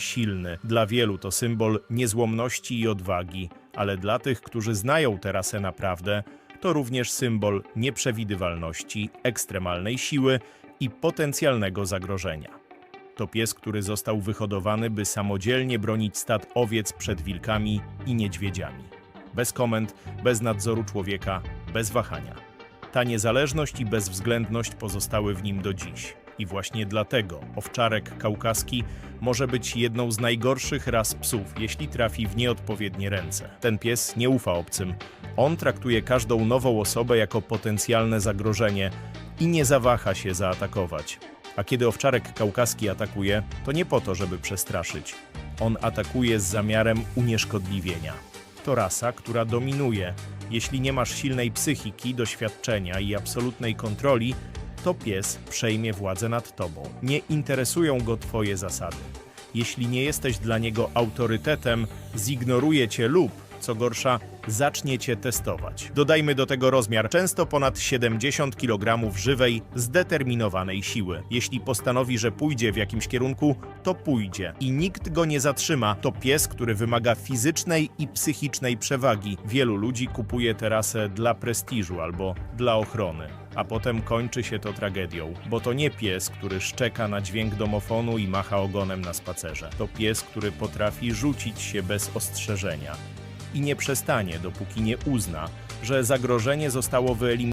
silny. Dla wielu to symbol niezłomności i odwagi, ale dla tych, którzy znają terasę naprawdę, to również symbol nieprzewidywalności, ekstremalnej siły i potencjalnego zagrożenia. To pies, który został wyhodowany, by samodzielnie bronić stad owiec przed wilkami i niedźwiedziami. Bez komend, bez nadzoru człowieka, bez wahania. Ta niezależność i bezwzględność pozostały w nim do dziś. I właśnie dlatego owczarek kaukaski może być jedną z najgorszych ras psów, jeśli trafi w nieodpowiednie ręce. Ten pies nie ufa obcym. On traktuje każdą nową osobę jako potencjalne zagrożenie i nie zawaha się zaatakować. A kiedy owczarek kaukaski atakuje, to nie po to, żeby przestraszyć. On atakuje z zamiarem unieszkodliwienia. To rasa, która dominuje. Jeśli nie masz silnej psychiki, doświadczenia i absolutnej kontroli, to pies przejmie władzę nad tobą. Nie interesują go twoje zasady. Jeśli nie jesteś dla niego autorytetem, zignoruje cię lub, co gorsza, zacznie cię testować. Dodajmy do tego rozmiar, często ponad 70 kg żywej, zdeterminowanej siły. Jeśli postanowi, że pójdzie w jakimś kierunku, to pójdzie. I nikt go nie zatrzyma. To pies, który wymaga fizycznej i psychicznej przewagi. Wielu ludzi kupuje terasę dla prestiżu albo dla ochrony. A potem kończy się to tragedią, bo to nie pies, który szczeka na dźwięk domofonu i macha ogonem na spacerze. To pies, który potrafi rzucić się bez ostrzeżenia i nie przestanie, dopóki nie uzna, że zagrożenie zostało wyeliminowane.